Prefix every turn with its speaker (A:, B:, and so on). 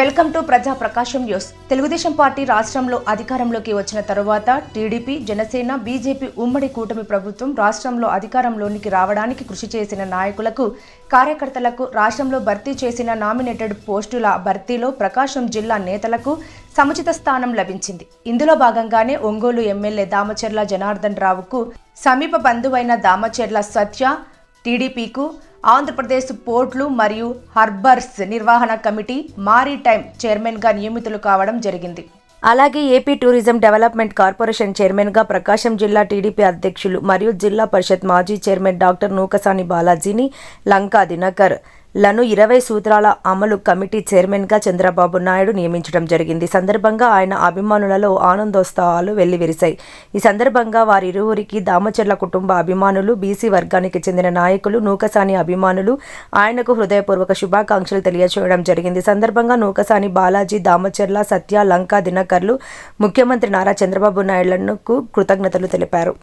A: Welcome to ప్రజా ప్రకాశం news. Telugu Desam party రాష్ట్రంలో అధికారంలోకి వచ్చిన తరువాత టీడీపీ జనసేన బీజేపీ ఉమ్మడి కూటమి ప్రభుత్వం రాష్ట్రంలో అధికారంలోనికి రావడానికి కృషి చేసిన నాయకులకు కార్యకర్తలకు రాష్ట్రంలో భర్తీ చేసిన నామినేటెడ్ పోస్టుల భర్తీలో ప్రకాశం జిల్లా నేతలకు సముచిత స్థానం లభించింది. ఇందులో భాగంగానే ఒంగోలు ఎమ్మెల్యే దామచెర్ల జనార్దన్ రావుకు సమీప బంధువైన దామచెర్ల సత్య టీడీపీకు ఆంధ్రప్రదేశ్ పోర్ట్లు మరియు హర్బర్స్ నిర్వహణ కమిటీ మారిటైమ్ చైర్మన్గా నియమితులు కావడం జరిగింది. అలాగే ఏపీ టూరిజం డెవలప్మెంట్ కార్పొరేషన్ చైర్మన్గా ప్రకాశం జిల్లా టీడీపీ అధ్యక్షులు మరియు జిల్లా పరిషత్ మాజీ చైర్మన్ డాక్టర్ నూకసాని బాలాజీని లంకా దినకర్ లను ఇరవై సూత్రాల అమలు కమిటీ చైర్మన్గా చంద్రబాబు నాయుడు నియమించడం జరిగింది. సందర్భంగా ఆయన అభిమానులలో ఆనందోత్సవాలు వెల్లివిరిశాయి. ఈ సందర్భంగా వారిరువురికి దామచర్ల కుటుంబ అభిమానులు బీసీ వర్గానికి చెందిన నాయకులు నూకసాని అభిమానులు ఆయనకు హృదయపూర్వక శుభాకాంక్షలు తెలియజేయడం జరిగింది. సందర్భంగా నూకసాని బాలాజీ దామచర్ల సత్య లంకా దినకర్లు ముఖ్యమంత్రి నారా చంద్రబాబు నాయుడులకు కృతజ్ఞతలు తెలిపారు.